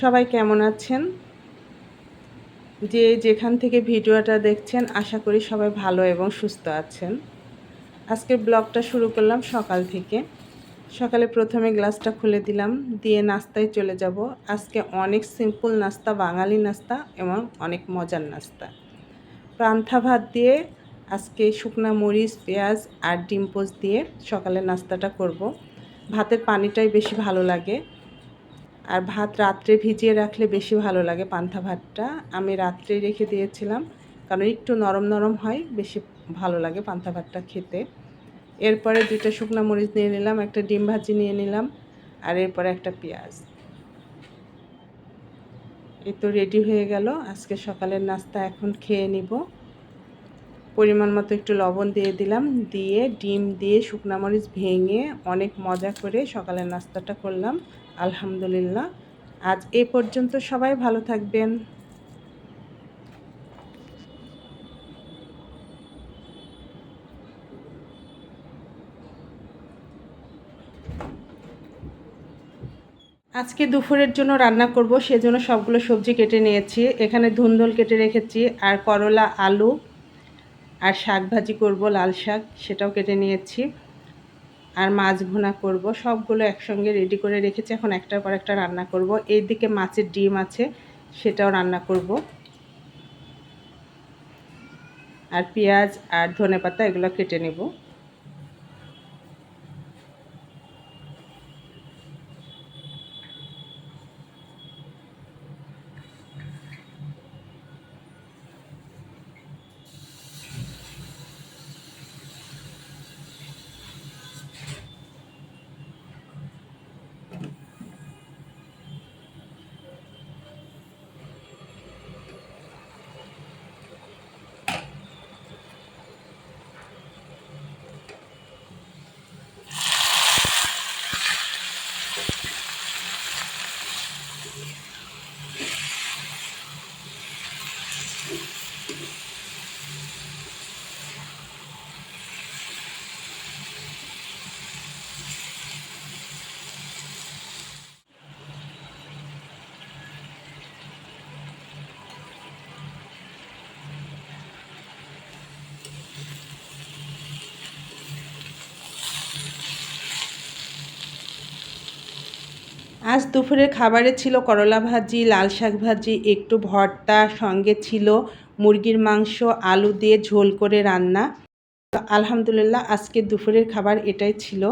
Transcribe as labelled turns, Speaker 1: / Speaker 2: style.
Speaker 1: সবাই কেমন আছেন? যে যেখান থেকে ভিডিওটা দেখছেন, আশা করি সবাই ভালো এবং সুস্থ আছেন। আজকের ব্লগটা শুরু করলাম সকাল থেকে। সকালে প্রথমে গ্লাসটা খুলে দিলাম, দিয়ে নাস্তায় চলে যাব। আজকে অনেক সিম্পল নাস্তা, বাঙালি নাস্তা এবং অনেক মজার নাস্তা। পান্থা ভাত দিয়ে আজকে শুকনা মরিচ, পেঁয়াজ আর ডিম পোচ দিয়ে সকালে নাস্তাটা করব। ভাতের পানিটাই বেশি ভালো লাগে। আর ভাত রাত্রে ভিজিয়ে রাখলে বেশি ভালো লাগে পান্থা ভাতটা। আমি রাত্রেই রেখে দিয়েছিলাম, কারণ একটু নরম নরম হয়, বেশি ভালো লাগে পান্থা ভাতটা খেতে। এরপরে দুইটা শুকনো মরিচ নিয়ে নিলাম, একটা ডিম ভাজি নিয়ে নিলাম, আর এরপরে একটা পেঁয়াজ। এ তো রেডি হয়ে গেল, আজকে সকালের নাস্তা এখন খেয়ে নিব। পরিমাণ মতো একটু লবণ দিয়ে দিলাম, দিয়ে ডিম দিয়ে শুকনা মরিচ ভেঙে অনেক মজা করে সকালের নাস্তাটা করলাম। আলহামদুলিল্লাহ। আজ এ পর্যন্ত সবাই ভালো থাকবেন। আজকে দুপুরের জন্য রান্না করব, সেজন্য সবগুলো সবজি কেটে নিয়েছি। এখানে ধুন্দল কেটে রেখেছি, আর করলা, আলু, আর শাক ভাজি করব, লাল শাক, সেটাও কেটে নিয়েছি। আর মাছ ভুনা করব। সবগুলো একসঙ্গে রেডি করে রেখেছি। এখন একটার পর একটা রান্না করব। এই দিকে মাছের ডিম আছে, সেটাও রান্না করব। আর পেঁয়াজ আর ধনে পাতা এগুলো কেটে নেব। আজ দুপুরের খাবারে ছিল করলা ভাজি, লাল শাক ভাজি, একটু ভর্তা, সঙ্গে ছিল মুরগির মাংস, আলু দিয়ে ঝোল করে রান্না। আলহামদুলিল্লাহ আজকে দুপুরের খাবার এটাই ছিল।